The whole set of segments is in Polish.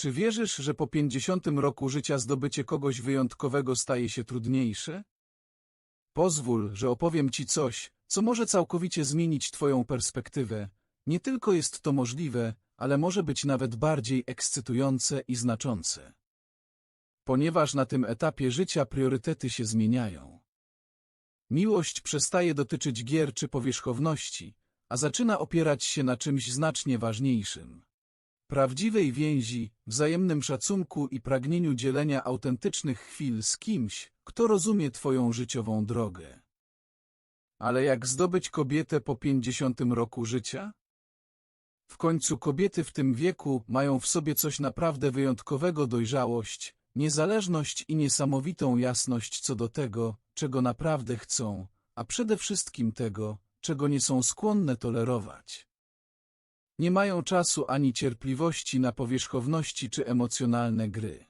Czy wierzysz, że po pięćdziesiątym roku życia zdobycie kogoś wyjątkowego staje się trudniejsze? Pozwól, że opowiem Ci coś, co może całkowicie zmienić Twoją perspektywę. Nie tylko jest to możliwe, ale może być nawet bardziej ekscytujące i znaczące. Ponieważ na tym etapie życia priorytety się zmieniają. Miłość przestaje dotyczyć gier czy powierzchowności, a zaczyna opierać się na czymś znacznie ważniejszym. Prawdziwej więzi, wzajemnym szacunku i pragnieniu dzielenia autentycznych chwil z kimś, kto rozumie Twoją życiową drogę. Ale jak zdobyć kobietę po pięćdziesiątym roku życia? W końcu kobiety w tym wieku mają w sobie coś naprawdę wyjątkowego dojrzałość, niezależność i niesamowitą jasność co do tego, czego naprawdę chcą, a przede wszystkim tego, czego nie są skłonne tolerować. Nie mają czasu ani cierpliwości na powierzchowności czy emocjonalne gry.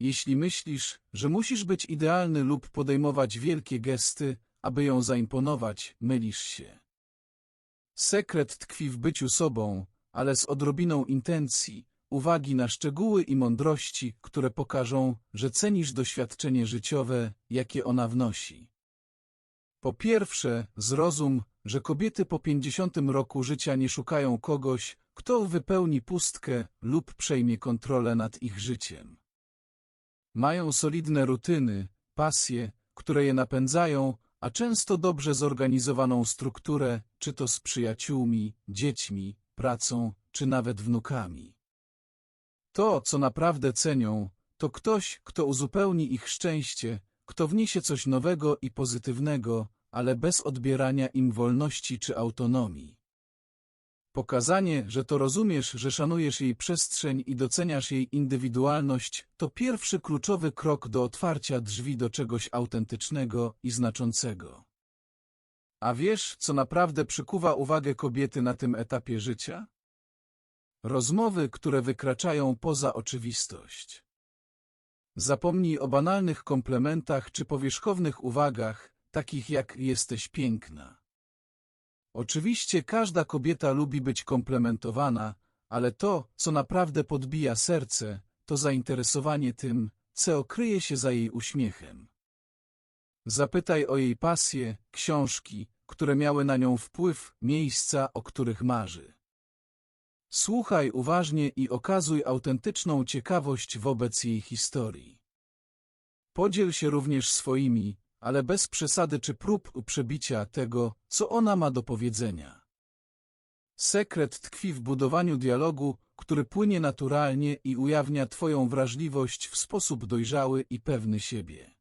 Jeśli myślisz, że musisz być idealny lub podejmować wielkie gesty, aby ją zaimponować, mylisz się. Sekret tkwi w byciu sobą, ale z odrobiną intencji, uwagi na szczegóły i mądrości, które pokażą, że cenisz doświadczenie życiowe, jakie ona wnosi. Po pierwsze, zrozum, że kobiety po pięćdziesiątym roku życia nie szukają kogoś, kto wypełni pustkę lub przejmie kontrolę nad ich życiem. Mają solidne rutyny, pasje, które je napędzają, a często dobrze zorganizowaną strukturę, czy to z przyjaciółmi, dziećmi, pracą, czy nawet wnukami. To, co naprawdę cenią, to ktoś, kto uzupełni ich szczęście, kto wniesie coś nowego i pozytywnego, ale bez odbierania im wolności czy autonomii. Pokazanie, że to rozumiesz, że szanujesz jej przestrzeń i doceniasz jej indywidualność, to pierwszy kluczowy krok do otwarcia drzwi do czegoś autentycznego i znaczącego. A wiesz, co naprawdę przykuwa uwagę kobiety na tym etapie życia? Rozmowy, które wykraczają poza oczywistość. Zapomnij o banalnych komplementach czy powierzchownych uwagach, takich jak jesteś piękna. Oczywiście każda kobieta lubi być komplementowana, ale to, co naprawdę podbija serce, to zainteresowanie tym, co okryje się za jej uśmiechem. Zapytaj o jej pasje, książki, które miały na nią wpływ, miejsca, o których marzy. Słuchaj uważnie i okazuj autentyczną ciekawość wobec jej historii. Podziel się również swoimi, ale bez przesady czy prób przebicia tego, co ona ma do powiedzenia. Sekret tkwi w budowaniu dialogu, który płynie naturalnie i ujawnia Twoją wrażliwość w sposób dojrzały i pewny siebie.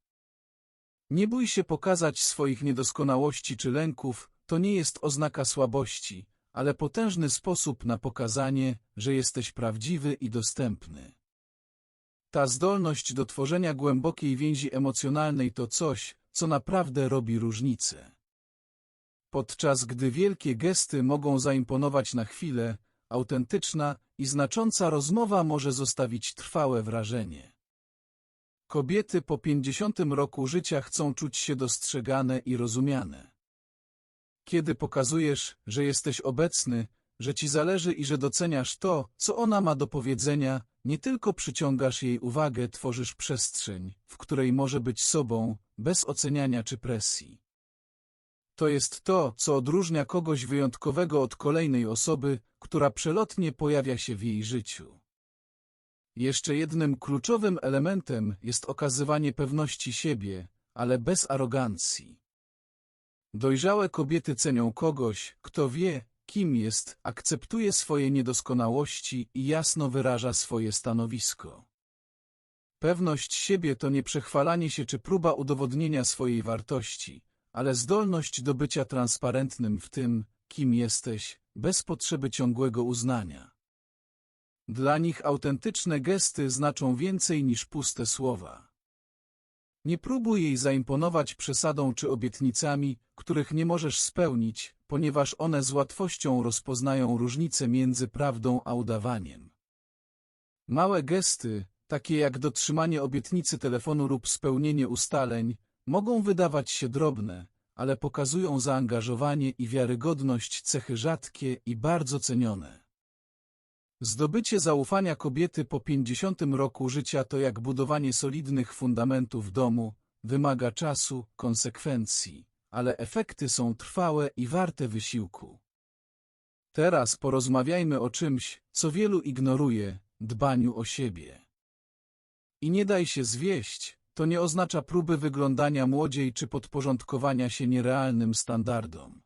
Nie bój się pokazać swoich niedoskonałości czy lęków, to nie jest oznaka słabości, ale potężny sposób na pokazanie, że jesteś prawdziwy i dostępny. Ta zdolność do tworzenia głębokiej więzi emocjonalnej to coś, co naprawdę robi różnicę. Podczas gdy wielkie gesty mogą zaimponować na chwilę, autentyczna i znacząca rozmowa może zostawić trwałe wrażenie. Kobiety po pięćdziesiątym roku życia chcą czuć się dostrzegane i rozumiane. Kiedy pokazujesz, że jesteś obecny, że ci zależy i że doceniasz to, co ona ma do powiedzenia, nie tylko przyciągasz jej uwagę, tworzysz przestrzeń, w której może być sobą, bez oceniania czy presji. To jest to, co odróżnia kogoś wyjątkowego od kolejnej osoby, która przelotnie pojawia się w jej życiu. Jeszcze jednym kluczowym elementem jest okazywanie pewności siebie, ale bez arogancji. Dojrzałe kobiety cenią kogoś, kto wie, kim jest, akceptuje swoje niedoskonałości i jasno wyraża swoje stanowisko. Pewność siebie to nie przechwalanie się czy próba udowodnienia swojej wartości, ale zdolność do bycia transparentnym w tym, kim jesteś, bez potrzeby ciągłego uznania. Dla nich autentyczne gesty znaczą więcej niż puste słowa. Nie próbuj jej zaimponować przesadą czy obietnicami, których nie możesz spełnić, ponieważ one z łatwością rozpoznają różnicę między prawdą a udawaniem. Małe gesty, takie jak dotrzymanie obietnicy telefonu lub spełnienie ustaleń, mogą wydawać się drobne, ale pokazują zaangażowanie i wiarygodność cechy rzadkie i bardzo cenione. Zdobycie zaufania kobiety po 50 roku życia to jak budowanie solidnych fundamentów domu, wymaga czasu, konsekwencji, ale efekty są trwałe i warte wysiłku. Teraz porozmawiajmy o czymś, co wielu ignoruje, dbaniu o siebie. I nie daj się zwieść, to nie oznacza próby wyglądania młodziej czy podporządkowania się nierealnym standardom.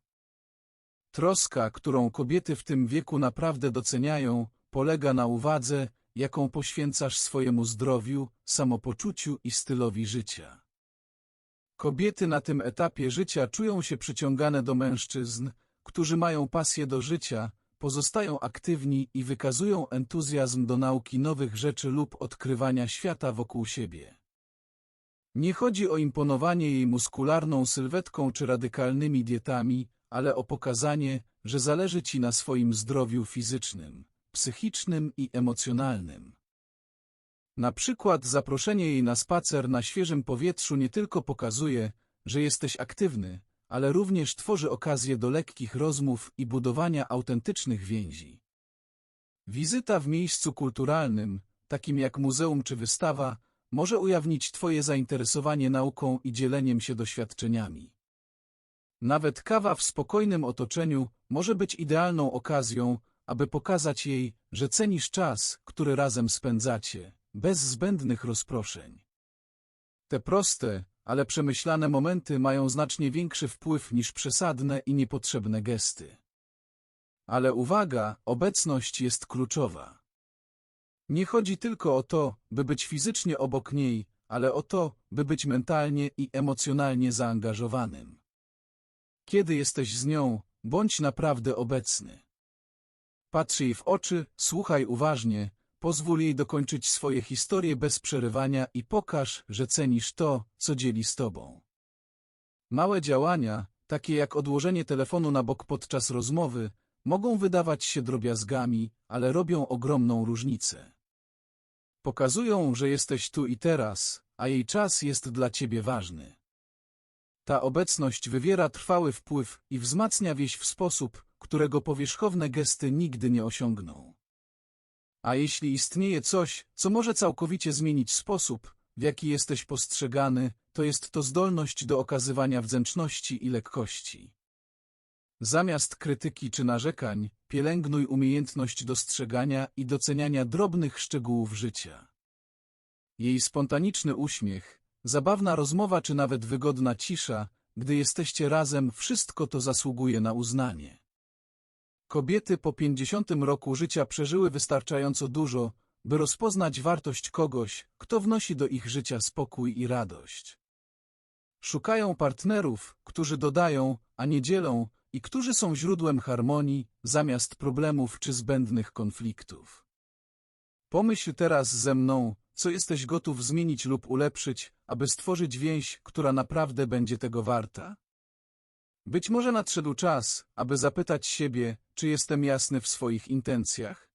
Troska, którą kobiety w tym wieku naprawdę doceniają, polega na uwadze, jaką poświęcasz swojemu zdrowiu, samopoczuciu i stylowi życia. Kobiety na tym etapie życia czują się przyciągane do mężczyzn, którzy mają pasję do życia, pozostają aktywni i wykazują entuzjazm do nauki nowych rzeczy lub odkrywania świata wokół siebie. Nie chodzi o imponowanie jej muskularną sylwetką czy radykalnymi dietami, ale o pokazanie, że zależy ci na swoim zdrowiu fizycznym, psychicznym i emocjonalnym. Na przykład zaproszenie jej na spacer na świeżym powietrzu nie tylko pokazuje, że jesteś aktywny, ale również tworzy okazję do lekkich rozmów i budowania autentycznych więzi. Wizyta w miejscu kulturalnym, takim jak muzeum czy wystawa, może ujawnić Twoje zainteresowanie nauką i dzieleniem się doświadczeniami. Nawet kawa w spokojnym otoczeniu może być idealną okazją, aby pokazać jej, że cenisz czas, który razem spędzacie, bez zbędnych rozproszeń. Te proste, ale przemyślane momenty mają znacznie większy wpływ niż przesadne i niepotrzebne gesty. Ale uwaga, obecność jest kluczowa. Nie chodzi tylko o to, by być fizycznie obok niej, ale o to, by być mentalnie i emocjonalnie zaangażowanym. Kiedy jesteś z nią, bądź naprawdę obecny. Patrz jej w oczy, słuchaj uważnie, pozwól jej dokończyć swoje historie bez przerywania i pokaż, że cenisz to, co dzieli z tobą. Małe działania, takie jak odłożenie telefonu na bok podczas rozmowy, mogą wydawać się drobiazgami, ale robią ogromną różnicę. Pokazują, że jesteś tu i teraz, a jej czas jest dla ciebie ważny. Ta obecność wywiera trwały wpływ i wzmacnia wieś w sposób, którego powierzchowne gesty nigdy nie osiągną. A jeśli istnieje coś, co może całkowicie zmienić sposób, w jaki jesteś postrzegany, to jest to zdolność do okazywania wdzięczności i lekkości. Zamiast krytyki czy narzekań, pielęgnuj umiejętność dostrzegania i doceniania drobnych szczegółów życia. Jej spontaniczny uśmiech, zabawna rozmowa czy nawet wygodna cisza, gdy jesteście razem, wszystko to zasługuje na uznanie. Kobiety po pięćdziesiątym roku życia przeżyły wystarczająco dużo, by rozpoznać wartość kogoś, kto wnosi do ich życia spokój i radość. Szukają partnerów, którzy dodają, a nie dzielą, i którzy są źródłem harmonii, zamiast problemów czy zbędnych konfliktów. Pomyśl teraz ze mną, co jesteś gotów zmienić lub ulepszyć, aby stworzyć więź, która naprawdę będzie tego warta? Być może nadszedł czas, aby zapytać siebie, czy jestem jasny w swoich intencjach?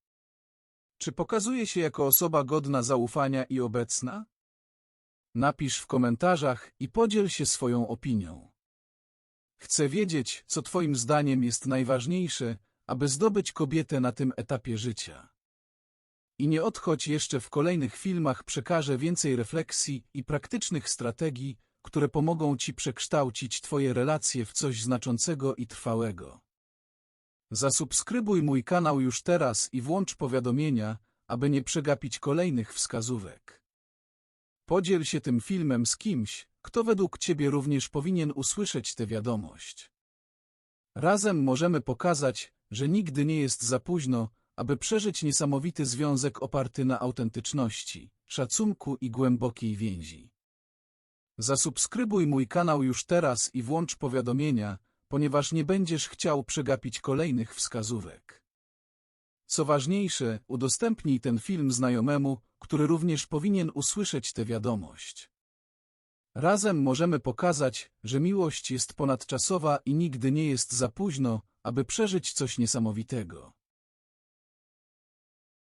Czy pokazuję się jako osoba godna zaufania i obecna? Napisz w komentarzach i podziel się swoją opinią. Chcę wiedzieć, co Twoim zdaniem jest najważniejsze, aby zdobyć kobietę na tym etapie życia. I nie odchodź jeszcze w kolejnych filmach przekażę więcej refleksji i praktycznych strategii, które pomogą Ci przekształcić Twoje relacje w coś znaczącego i trwałego. Zasubskrybuj mój kanał już teraz i włącz powiadomienia, aby nie przegapić kolejnych wskazówek. Podziel się tym filmem z kimś, kto według Ciebie również powinien usłyszeć tę wiadomość. Razem możemy pokazać, że nigdy nie jest za późno, aby przeżyć niesamowity związek oparty na autentyczności, szacunku i głębokiej więzi. Zasubskrybuj mój kanał już teraz i włącz powiadomienia, ponieważ nie będziesz chciał przegapić kolejnych wskazówek. Co ważniejsze, udostępnij ten film znajomemu, który również powinien usłyszeć tę wiadomość. Razem możemy pokazać, że miłość jest ponadczasowa i nigdy nie jest za późno, aby przeżyć coś niesamowitego.